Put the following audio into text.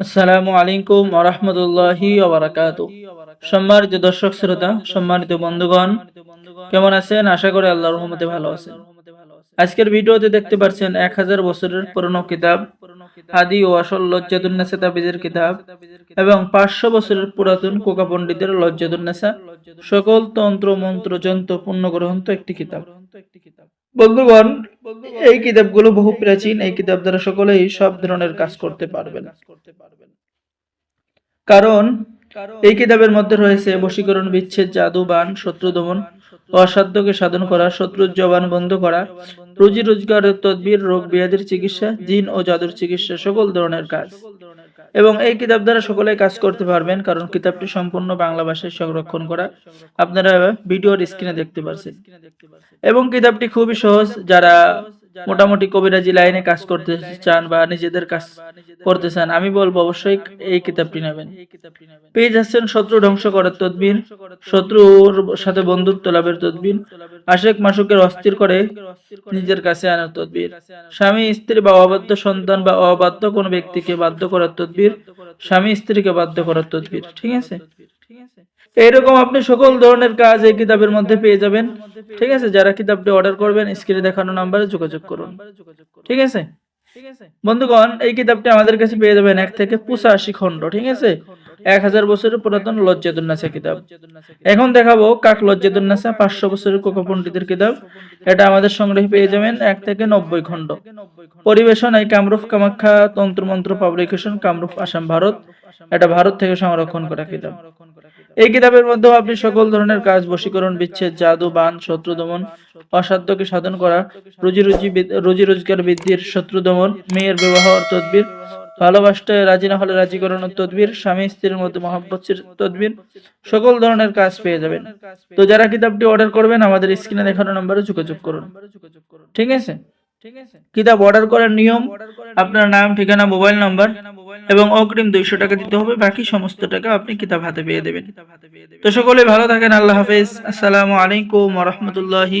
আসসালামু আলাইকুম আরহামতুল্লাহি ওবারাকাতু সম্মানিত দর্শক শ্রোতা, সম্মানিত বন্ধুগণ, কেমন আছেন? আশা করি আল্লাহর রহমতে ভালো আছেন। আজকের ভিডিওতে দেখতে পাচ্ছেন এক হাজার বছরের পুরনো কিতাব, আদি ও আসল লজ্জাতুন্নেসা তাবিজের কিতাব এবং পাঁচশো বছরের পুরাতন কোকা পণ্ডিতের লজ্জাতুন্নেসা সকল তন্ত্র, মন্ত্র, যন্ত্র পূর্ণ গ্রন্থ একটি কিতাব। বন্ধুগণ এই কিতাবগুলো বহু প্রাচীন, এই কিতাব দ্বারা সকলেই সব ধরনের কাজ করতে পারবেন। কারণ এই কিতাবের মধ্যে রয়েছে বশীকরণ বিচ্ছেদ, জাদু, বান, শত্রু দমন, অসাধ্যকে সাধন করা শত্রুর জবান বন্ধ করা, রুজি রোজগারের তদবির, রোগ ব্যাধির চিকিৎসা, জিন ও জাদুর চিকিৎসা, সকল ধরনের কাজ। এবং এই কিতাব দ্বারা সকলেই কাজ করতে পারবেন, কারণ কিতাবটি সম্পূর্ণ বাংলা ভাষায় সংরক্ষণ করা আপনারা ভিডিওর স্ক্রিনে দেখতে পাচ্ছেন এবং কিতাবটি খুবই সহজ, যারা মোটামুটি কবিরাজি লাইনে কাজ করতে চান বা নিজেদের কাজ করতে চান আমি বলব অবশ্যই এই কিতাবটি নেবেন। পেয়ে যাচ্ছেন শত্রু ধ্বংস করার তদবির শত্রুর সাথে বন্ধুত্ব লাভের তদবির আশেক মাসুকের অস্থির করে নিজের কাছে আনার তদবির। স্বামী স্ত্রী বা অবাধ্য সন্তান বা অবাধ্য কোনো ব্যক্তিকে বাধ্য করার তদবির। স্বামী স্ত্রীকে বাধ্য করার তদবির ঠিক আছে? এইরকম আপনি সকল ধরনের কাজ এই কিতাবের মধ্যে পেয়ে যাবেন। ঠিক আছে? যারা কিতাবটি অর্ডার করবেন স্ক্রিনে দেখানো নাম্বারে যোগাযোগ করুন। ঠিক আছে? বন্ধুগণ, এই কিতাবটি আমাদের কাছে পেয়ে যাবেন এক থেকে পঁচাশি খণ্ড। ঠিক আছে? এক হাজার বছরের পুরাতন লজ্জাতুন্নাসা কিতাব। এখন দেখাবো কাক লজ্জাতুন্নাসা পাঁচশো বছরের কোকা পণ্ডিতের কিতাব। এটা আমাদের সংগ্রহে পেয়ে যাবেন এক থেকে নব্বই খণ্ড। পরিবেশন এই কামরূপ কামাখ্যা তন্ত্রমন্ত্র পাবলিকেশন কামরূপ আসাম ভারত। এটা ভারত থেকে সংরক্ষণ করা কিতাব। এই কিতাবের মধ্যেও আপনি সকল ধরনের কাজ, বশীকরণ, বিচ্ছেদ, জাদু, বান, শত্রু দমন, অসাধ্যকে সাধন করা, রুজি রুজি রুজি রোজগার বৃদ্ধির শত্রু দমন, মেয়ের বিবাহ তদবির, ভালোবাসতে রাজি না হলে রাজি করানোর তদবির, স্বামী স্ত্রীর মধ্যে মহাব্বতের তদবির, সকল ধরনের কাজ পেয়ে যাবেন। তো যারা কিতাবটি অর্ডার করবেন, আমাদের স্ক্রিনে দেখানো নম্বরে যোগাযোগ করুন। ঠিক আছে? ঠিক আছে কিতাব অর্ডার করার নিয়ম, আপনার নাম, ঠিকানা মোবাইল নাম্বার এবং অগ্রিম দুইশো টাকা দিতে হবে, বাকি সমস্ত টাকা আপনি কিতাব হাতে পেয়ে দেবেন। তো সকলে ভালো থাকেন, আল্লাহ হাফেজ। আসসালামু আলাইকুম রহমতুল্লাহি